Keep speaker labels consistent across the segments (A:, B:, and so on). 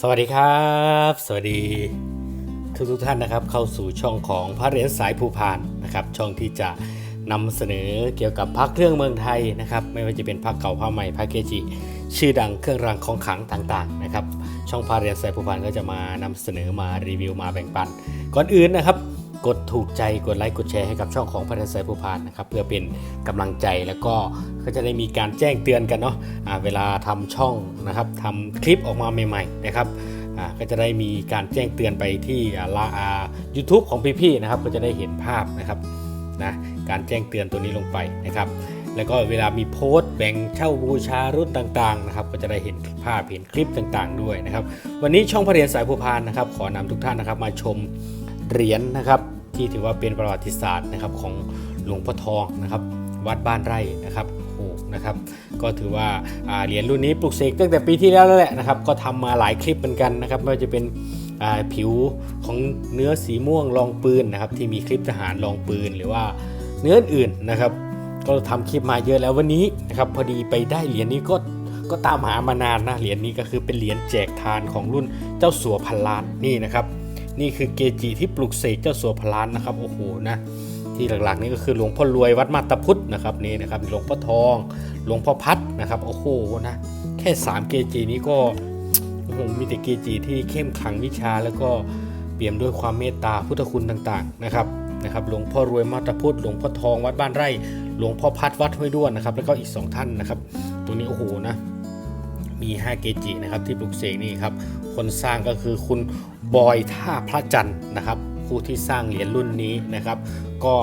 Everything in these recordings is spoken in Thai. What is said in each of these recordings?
A: สวัสดีครับ สวัสดีทุกทุกท่านนะครับ เข้าสู่ช่องของพระเหรียญสายภูพานนะครับ ช่องที่จะนำเสนอเกี่ยวกับพระเครื่องเมืองไทยนะครับ ไม่ว่าจะเป็นพระเก่าพระใหม่พระเกจิ ชื่อดังเครื่องรางของขลังต่างๆนะครับ ช่องพระเหรียญสายภูพานก็จะมานำเสนอมารีวิวมาแบ่งปัน ก่อนอื่นนะครับ กดถูกใจกดไลค์กดแชร์ให้กับช่องของพระเทียญสายภูพานนะครับเพื่อเป็นกำลังใจแล้วก็ก็จะได้มีการแจ้งเตือนกันเนาะอ่าเวลาทำช่องนะครับทำคลิปออกมาใหม่ ๆ นะครับก็จะได้มีการแจ้งเตือนไปที่ลาอ่า YouTube ของพี่ๆนะครับก็จะได้เห็นภาพนะครับนะการแจ้งเตือนตัวนี้ลงไปนะครับแล้วก็เวลามีโพสต์แบ่งเช่าบูชารุ่นต่างๆนะครับก็จะได้เห็นภาพเห็นคลิปต่างๆ ด้วยนะครับ วันนี้ช่องพระเรียญสายภูพานนะครับ ขอนำทุกท่านนะครับมาชมเหรียญนะครับ ที่ถือว่าเป็นประวัติศาสตร์นะครับของหลวงพ่อทองนะครับ วัดบ้านไร่นะครับโอ้โหนะครับ ก็ถือว่าเหรียญรุ่นนี้ปลูกเสกตั้งแต่ปีที่แล้วแล้วแหละนะครับ ก็ทำมาหลายคลิปเหมือนกันนะครับไม่ว่าจะเป็นผิวของเนื้อสีม่วงรองปืนนะครับ ที่มีคลิปทหารรองปืนหรือว่าเนื้ออื่นนะครับ ก็ทำคลิปมาเยอะแล้ววันนี้นะครับพอดีไปได้เหรียญนี้ก็ก็ตามหามานานนะเหรียญนี้ก็คือเป็นเหรียญแจกทานของรุ่นเจ้าสัวพันล้านนี่นะครับ นี่คือเกจิที่ปลุกเสกเจ้าสัวพันล้านนะครับโอ้โหนะที่หลักๆนี่ก็คือหลวงพ่อรวยวัดมาตาพุทธนะครับนี่นะครับหลวงพ่อทอง หลวงพ่อพัดนะครับโอ้โหนะแค่ 3 เกจินี้ก็โอ้โหมีแต่เกจิที่เข้มขลังวิชาแล้วก็เปี่ยมด้วยความเมตตาพุทธคุณต่างๆนะครับนะครับหลวงพ่อรวยมาตาพุทธหลวงพ่อทองวัดบ้านไร่ หลวงพ่อพัดวัดห้วยด้วนนะครับแล้วก็อีก 2 ท่านนะครับตรงนี้โอ้โหนะ มี5เกจินะครับที่ปลุกเสกนี่ครับคนสร้างก็คือคุณบอยท่าพระจันทร์นะครับผู้ที่สร้างเหรียญรุ่นนี้นะครับ ก็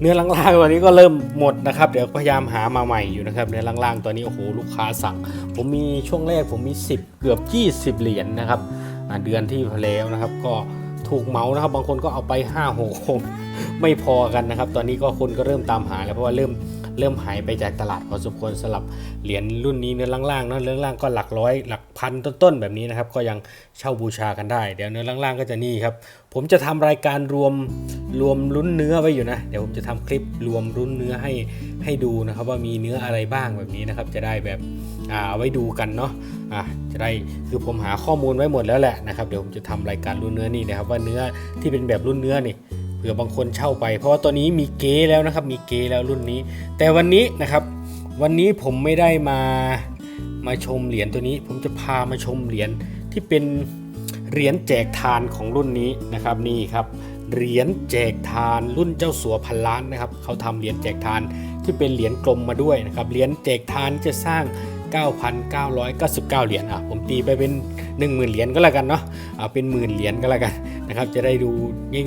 A: เนื้อล่างๆตัวนี้ก็เริ่มหมดนะครับเดี๋ยวพยายามหามาใหม่อยู่นะครับเนื้อล่างๆตัวนี้โอ้โหลูกค้าสั่ง ผมมีช่วงแรกผมมี 10 เกือบ 20 เหรียญนะครับเดือนที่แล้วนะครับ ก็ถูกเมานะครับ บางคนก็เอาไป5 6องค์ไม่พอกันนะครับ ตอนนี้ก็คนก็เริ่มตามหาแล้วเพราะว่าเริ่ม เริ่มหายไปจากตลาดพอสมควรสำหรับเหรียญรุ่นนี้เนื้อล่างๆเนาะเนื้อล่างก็หลักร้อยหลักพันต้นๆแบบนี้นะครับก็ยังเช่าบูชากันได้ เดี๋ยวเนื้อล่างๆก็จะนี่ครับผมจะทำรายการรวมรวมลุ้นเนื้อไว้อยู่นะ เดี๋ยวผมจะทำคลิปรวมลุ้นเนื้อให้ให้ดูนะครับว่ามีเนื้ออะไรบ้างแบบนี้นะครับจะได้แบบอ่าเอาไว้ดูกันเนาะอ่าจะได้คือผมหาข้อมูลไว้หมดแล้วแหละนะครับเดี๋ยวผมจะทำรายการรุ่นเนื้อนี่นะครับว่าเนื้อที่เป็นแบบรุ่นเนื้อนี่ เผื่อบางคนเช่าไป เพราะว่าตัวนี้มีเก๊แล้วนะครับ มีเก๊แล้วรุ่นนี้ แต่วันนี้นะครับ วันนี้ผมไม่ได้มามาชมเหรียญตัวนี้ ผมจะพามาชมเหรียญที่เป็นเหรียญแจกทานของรุ่นนี้นะครับนี่ครับเหรียญแจกทานรุ่นเจ้าสัวพันล้านนะครับเขาทำเหรียญแจกทานที่เป็นเหรียญกลมมาด้วยนะครับเหรียญแจกทานจะสร้าง 9,999 เหรียญอะผมตีไปเป็น 10,000 เหรียญก็แล้วกันเนาะอ่าเป็นหมื่นเหรียญก็แล้วกัน นะครับจะได้ดู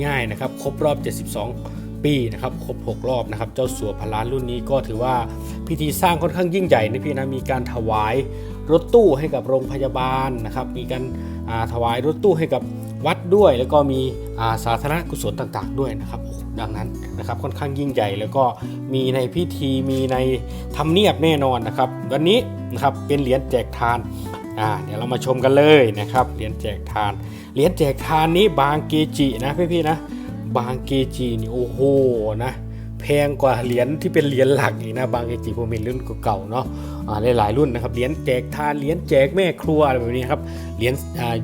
A: ง่ายๆนะครับครบรอบ 72 ปีนะครับครบ 6 รอบนะครับเจ้าสัวพันล้านรุ่นนี้ก็ถือว่าพิธีสร้างค่อนข้างยิ่งใหญ่นะพี่นะมีการถวายรถตู้ให้กับโรงพยาบาลนะครับมีการาถวายรถตู้ให้กับวัดด้วย แล้วก็มีาสาธารณกุศลต่างๆ ด้วยนะครับดังนั้นนะครับค่อนข้างยิ่งใหญ่แล้วก็มีในพิธีมีในทำเนียบแน่นอนนะครับ วันนี้นะครับเป็นเหรียญแจกทาน อ่าเดี๋ยวเรามาชมกันเลยนะครับเหรียญแจกทานเหรียญแจกทานนี้บางเกจินะพี่ๆนะ บางเกจินี่โอ้โหนะแพงกว่าเหรียญที่เป็นเหรียญหลักอีกนะบางเกจิผมเป็นรุ่นเก่าๆเนาะหลายๆรุ่นนะครับเหรียญแจกทานเหรียญแจกแม่ครัวอะไรแบบนี้ครับเหรียญ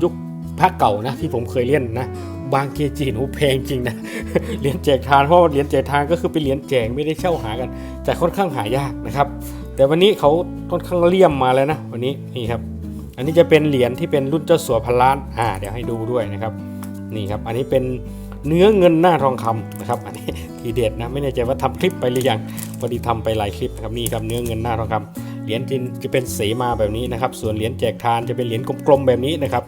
A: ยุคพระเก่านะที่ผมเคยเล่นนะบางเกจิโอ้แพงจริงนะเหรียญแจกทานเพราะเหรียญแจกทานก็คือเป็นเหรียญแจกไม่ได้เช่าหากันแต่ค่อนข้างหายากนะครับ แต่วันนี้เขาค่อนข้างเลี่ยมมาแล้วนะวันนี้นี่ครับ อันนี้จะเป็นเหรียญที่เป็นรุ่นเจ้าสัวพันล้านอ่าเดี๋ยวให้ดูด้วยนะครับนี่ครับอันนี้เป็นเนื้อเงินหน้าทองคำนะครับ อันนี้ทีเด็ดนะไม่แน่ใจว่าทำคลิปไปหรือยังพอดีทำไปหลายคลิปนะครับนี่ครับเนื้อเงินหน้าทองคำเหรียญจินจะเป็นเสมาแบบนี้นะครับ ส่วนเหรียญแจกทานจะเป็นเหรียญกลมๆแบบนี้นะครับ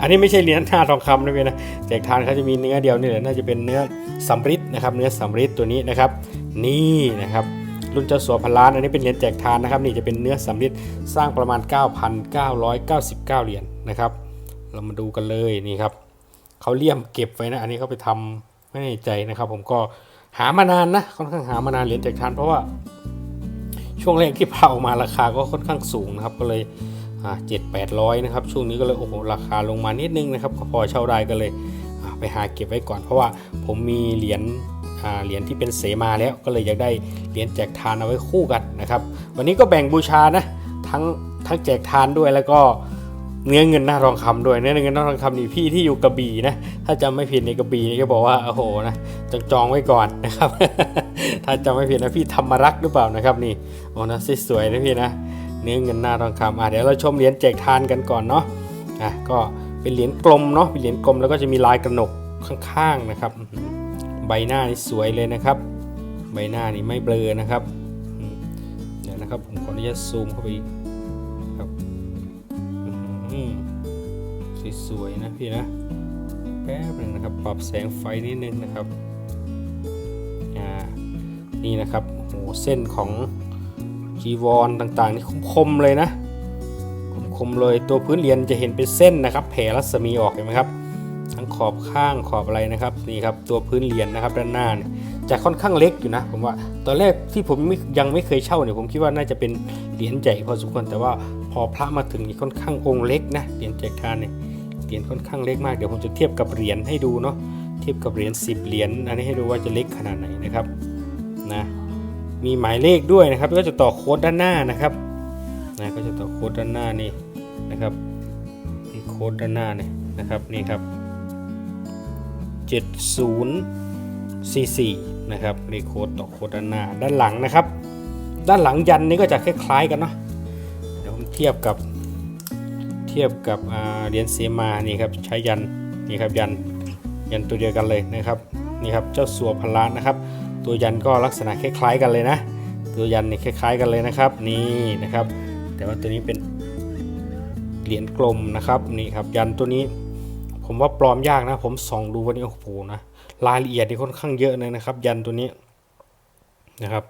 A: อันนี้ไม่ใช่เหรียญหน้าทองคำนะเว้ยนะแจกทานเขาจะมีเนื้อเดียวนี่แหละน่าจะเป็นเนื้อสำริดนะครับ เนื้อสำริดตัวนี้นะครับ นี่นะครับ รุ่นเจ้าสัวพันล้าน อันนี้เป็นเหรียญแจกทานนะครับ นี่จะเป็นเนื้อสำริดสร้างประมาณ 9,999 เหรียญนะครับ เรามาดูกันเลยนี่ครับเขาเลี่ยมเก็บไว้นะ อันนี้เขาไปทำไม่แน่ใจนะครับ ผมก็หามานานนะค่อนข้างหามานานเหรียญแจกทานเพราะว่า ช่วงแรกที่พาออกมาราคาก็ค่อนข้างสูงนะครับก็เลยเจ็ดแปดร้อยนะครับช่วงนี้ก็เลยโอ้โหราคาลงมานิดนึงนะครับก็พอเช่าได้ก็เลยไปหาเก็บไว้ก่อนเพราะว่าผมมีเหรียญ เหรียญที่เป็นเสมาแล้วก็เลยอยากได้เหรียญแจกทานเอาไว้คู่กันนะครับ วันนี้ก็แบ่งบูชานะทั้งทั้งแจกทานด้วยแล้วก็เนื้อเงินหน้าทองคำด้วยเนื้อเงินหน้าทองคำนี่พี่ที่อยู่กระบี่นะถ้าจำไม่ผิดในกระบี่นี่ก็บอกว่าโอ้โหนะจองจองไว้ก่อนนะครับ ถ้าจำไม่ผิดนะพี่ธรรมรักหรือเปล่านะครับนี่โอ้นะสวยนะพี่นะเนื้อเงินหน้าทองคำอะเดี๋ยวเราชมเหรียญแจกทานกันก่อนเนาะอะก็เป็นเหรียญกลมเนาะเป็นเหรียญกลมแล้วก็จะมีลายกระหนกข้างๆนะครับ ใบหน้านี่สวยเลยนะครับ ใบหน้านี่ไม่เบลอนะครับเดี๋ยวนะครับผมขออนุญาตซูมเข้าไปอีกครับสวยๆนะพี่นะแป๊บหนึงนะครับ ปรับแสงไฟนิดนึงนะครับอ่านี่นะครับโอ้โหเส้นของจีวรต่างๆนี่คมๆเลยนะคมๆเลยตัวพื้นเรียญจะเห็นเป็นเส้นนะครับ แผ่รัศมีออกเห็นไหมครับ ขอบข้างขอบอะไรนะครับนี่ครับตัวพื้นเหรียญนะครับด้านหน้าเนี่ยจะค่อนข้างเล็กอยู่นะผมว่าตอนแรกที่ผมมยังไม่เคยเช่าเนี่ยผมคิดว่าน่าจะเป็นเหรียญใหญ่พอสมควรแต่ว่าพอพระมาถึงนี่ค่อนข้างองค์เล็กนะเหรียญแจกทานเนี่ยเหรียญค่อนข้างเล็กมากเดี๋ยวผมจะเทียบกับเหรียญให้ดูเนาะเทียบกับเหรียญ10เหรียญอันนี้ให้ดูว่าจะเล็กขนาดไหนนะครับนะมีหมายเลขด้วยนะครับก็จะต่อโค้ดด้านหน้านะครับนะก็จะต่อโค้ดด้านหน้านี่นะครับที่โค้ดด้านหน้าเนี่ยนะครับนี่ครับ 7044 นะครับเลขโค้ดต่อโค้ดด้านหน้าด้านหลังนะครับ ด้านหลังยันนี้ก็จะคล้ายๆกันเนาะเดี๋ยวผมเทียบกับเทียบกับเหรียญเสมานี่ครับใช้ยันนี่ครับยันยันตัวเดียวกันเลยนะครับนี่ครับเจ้าสัวพันล้านนะครับ ตัวยันก็ลักษณะคล้ายๆกันเลยนะ ตัวยันนี่คล้ายๆกันเลยนะครับนี่นะครับ แต่ว่าตัวนี้เป็นเหรียญกลมนะครับนี่ครับยันตัวนี้ ผมว่าปลอมยากนะ ผมส่องดูวันนี้โอ้โหนะรายละเอียดนี่ค่อนข้างเยอะเลยนะครับ ยันตัวนี้นะครับ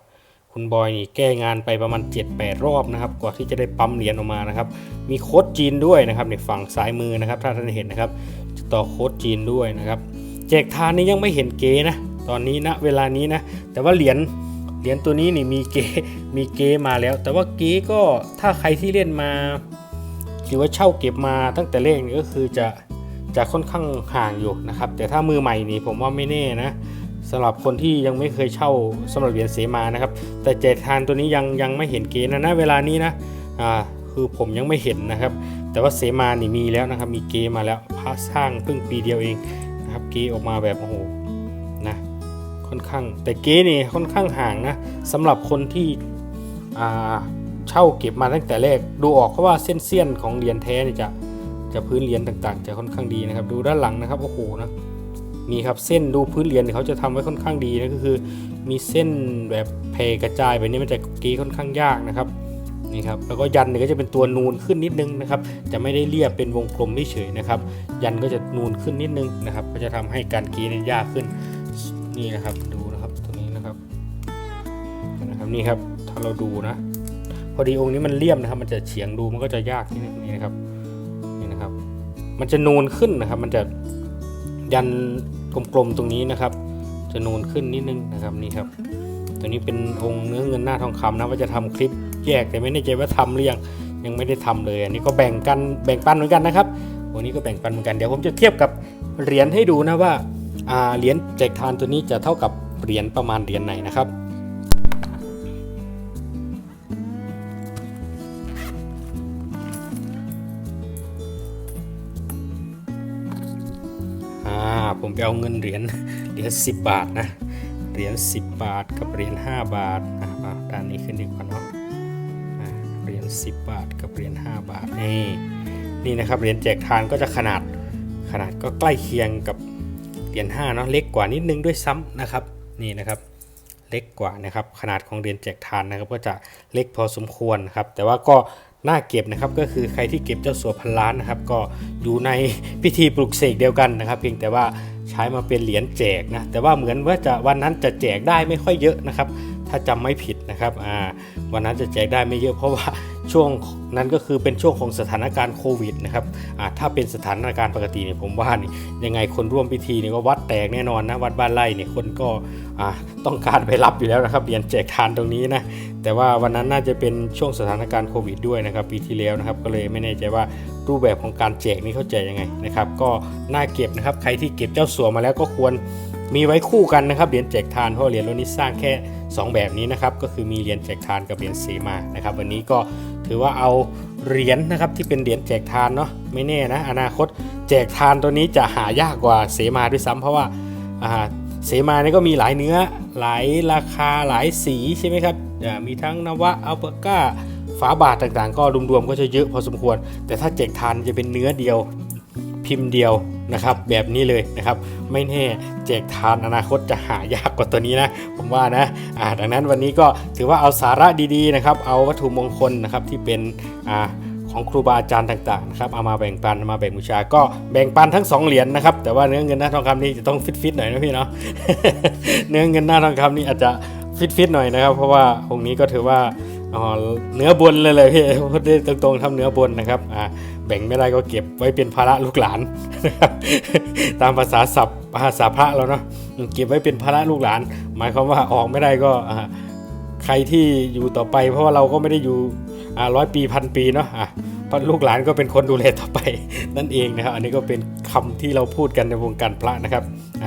A: คุณบอยนี่แก้งานไปประมาณ 7-8 รอบนะครับกว่าที่จะได้ปั๊มเหรียญออกมานะครับ มีโค้ดจีนด้วยนะครับในฝั่งซ้ายมือนะครับ ถ้าท่านเห็นนะครับจะต่อโค้ดจีนด้วยนะครับแจกทานนี่ยังไม่เห็นเกนะตอนนี้นะเวลานี้นะ แต่ว่าเหรียญเหรียญตัวนี้นี่มีเกมีเกมาแล้ว แต่ว่าเกก็ถ้าใครที่เล่นมาหรือว่าเช่าเก็บมาตั้งแต่แรกนี่ก็คือจะ จะค่อนข้างห่างอยู่นะครับ แต่ถ้ามือใหม่นี่ผมว่าไม่แน่นะสำหรับคนที่ยังไม่เคยเช่าสำหรับเหรียญเสมานะครับ แต่เจดทานตัวนี้ยังยังไม่เห็นเกณฑ์นะนะเวลานี้นะอ่าคือผมยังไม่เห็นนะครับ แต่ว่าเสมานี่มีแล้วนะครับ มีเกมาแล้วพระสร้างเพิ่งปีเดียวเองนะครับ เกออกมาแบบโอ้โหนะค่อนข้างแต่เกนี่ค่อนข้างห่างนะสำหรับคนที่อ่าเช่าเก็บมาตั้งแต่แรกดูออกเพราะว่าเส้นเสี้ยนของเหรียญแท้นี่จะ จะพื้นเหรียญต่างๆ จะค่อนข้างดีนะครับ ดูด้านหลังนะครับโอ้โหนะมีครับเส้นดูพื้นเหรียญเนี่ยเขาจะทำไว้ค่อนข้างดีนะก็คือ มีเส้นแบบเพกระจายแบบนี้มันจะกีค่อนข้างยากนะครับนี่ครับแล้วก็ยันเนี่ยก็จะเป็นตัวนูนขึ้นนิดนึงนะครับ จะไม่ได้เรียบเป็นวงกลมเฉยๆนะครับ ยันก็จะนูนขึ้นนิดนึงนะครับ ก็จะทำให้การกรีเนี่ยยากขึ้นนี่นะครับดูนะครับตรงนี้นะครับนะครับนี่ครับถ้าเราดูนะ พอดีองค์นี้มันเลี่ยมนะครับ มันจะเฉียงดูมันก็จะยากนิดนึงนี่นะครับ มันจะนูนขึ้นนะครับ มันจะยันกลมๆตรงนี้นะครับ จะนูนขึ้นนิดนึงนะครับนี่ครับ ตัวนี้เป็นองค์เนื้อเงินหน้าทองคำนะว่าจะทำคลิปแยกแต่ไม่แน่ใจว่าทำหรือยังยังไม่ได้ทำเลย อันนี้ก็แบ่งกันแบ่งปันเหมือนกันนะครับวันนี้ก็แบ่งปันเหมือนกันเดี๋ยวผมจะเทียบกับเหรียญให้ดูนะว่าอ่าเหรียญแจกทานตัวนี้จะเท่ากับเหรียญประมาณเหรียญไหนนะครับ ไปเอาเงินเหรียญเหรียญ10บาทนะเหรียญ10บาทกับเหรียญ5บาทอะด้านนี้ขึ้นดีกว่าเนาะอ่าเหรียญ10บาทกับเหรียญ5บาทนี่นี่นะครับเหรียญแจกทานก็จะขนาดขนาดก็ใกล้เคียงกับเหรียญ5เนาะเล็กกว่านิดนึงด้วยซ้ำนะครับนี่นะครับเล็กกว่านะครับขนาดของเหรียญแจกทานนะครับก็จะเล็กพอสมควรครับแต่ว่าก็น่าเก็บนะครับก็คือใครที่เก็บเจ้าสัวพันล้านนะครับ ก็อยู่ในพิธีปลุกเสกเดียวกันนะครับ เพียงแต่ว่า ใช้มาเป็นเหรียญแจกนะแต่ว่าเหมือนว่าจะวันนั้นจะแจกได้ไม่ค่อยเยอะนะครับ ถ้าจำไม่ผิดนะครับอ่าวันนั้นจะแจกได้ไม่เยอะเพราะว่า ช่วงนั้นก็คือเป็นช่วงของสถานการณ์โควิดนะครับถ้าเป็นสถานการณ์ปกติเนี่ยผมว่านี่ยังไงคนร่วมพิธีเนี่ยก็วัดแตกแน่นอนนะวัดบ้านไร่เนี่ยคนก็ต้องการไปรับอยู่แล้วนะครับเหรียญแจกทานตรงนี้นะแต่ว่าวันนั้นน่าจะเป็นช่วงสถานการณ์โควิดด้วยนะครับปีที่แล้วนะครับก็เลยไม่แน่ใจว่ารูปแบบของการแจกนี่เข้าใจยังไงนะครับก็น่าเก็บนะครับใครที่เก็บเจ้าสัวมาแล้วก็ควรมีไว้คู่กันนะครับเหรียญแจกทานเพราะเหรียญรุ่นนี้สร้างแค่ 2 แบบนี้นะครับก็คือมีเหรียญแจกทานกับเหรียญเสมานะครับวันนี้ก็ ถือว่าเอาเหรียญนะครับที่เป็นเหรียญแจกทานเนาะไม่แน่นะอนาคตแจกทานตัวนี้จะหายากกว่าเสมาด้วยซ้ำเพราะว่าเสมานี่ก็มีหลายเนื้อหลายราคาหลายสีใช่ไหมครับมีทั้งนวะอัลเปก้าฝาบาทต่างๆ ก็รวมๆก็จะเยอะพอสมควร แต่ถ้าแจกทานจะเป็นเนื้อเดียวพิมพ์เดียว นะครับแบบนี้เลยนะครับ ไม่แน่แจกทานอนาคตจะหายากกว่าตัวนี้นะ ผมว่านะอ่าดังนั้นวันนี้ก็ถือว่าเอาสาระดีๆนะครับ เอาวัตถุมงคลนะครับที่เป็นอ่าของครูบาอาจารย์ต่างๆนะครับเอามาแบ่งปันมาแบ่งบูชาก็แบ่งปันทั้งสองเหรียญนะครับ แต่ว่าเนื้อเงินหน้าทองคำนี่จะต้องฟิตๆหน่อยนะพี่เนาะเนื้อเงินหน้าทองคำนี่อาจจะฟิตๆหน่อยนะครับ เพราะว่าองค์นี้ก็ถือว่าเนื้อบนเลยเลยพี่พูดได้ตรงๆทำเนื้อบนนะครับอ่า แบ่งไม่ได้ก็เก็บไว้เป็นภาระลูกหลานนะครับตามภาษาศัพท์ภาษาพระแล้วเนาะเก็บไว้เป็นภาระลูกหลาน หมายความว่าออกไม่ได้ก็ใครที่อยู่ต่อไป เพราะว่าเราก็ไม่ได้อยู่ร้อยปีพันปีเนาะพระลูกหลานก็เป็นคนดูแลต่อไปนั่นเองนะครับ อันนี้ก็เป็นคำที่เราพูดกันในวงการพระนะครับอ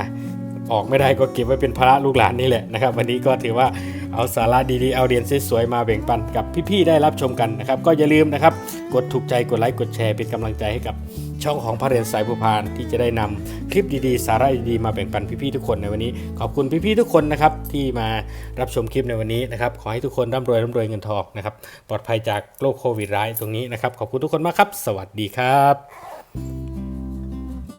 A: ออกไม่ได้ก็เก็บไว้เป็นภาระลูกหลานนี่แหละนะครับ วันนี้ก็ถือว่า เอาสาระดีๆ เอาเรียนสวยๆมาแบ่งปันกับพี่ๆได้รับชมกันนะครับ ก็อย่าลืมนะครับ กดถูกใจกดไลค์กดแชร์เป็นกำลังใจให้กับช่องของพระเรียนสายภูพานที่จะได้นำคลิปดีๆ สาระดีๆมาแบ่งปันพี่ๆทุกคนในวันนี้ ขอบคุณพี่ๆทุกคนนะครับที่มารับชมคลิปในวันนี้นะครับขอให้ทุกคนร่ำรวยร่ำรวยเงินทองนะครับปลอดภัยจากโรคโควิดร้ายตรงนี้นะครับขอบคุณทุกคนมากครับ สวัสดีครับ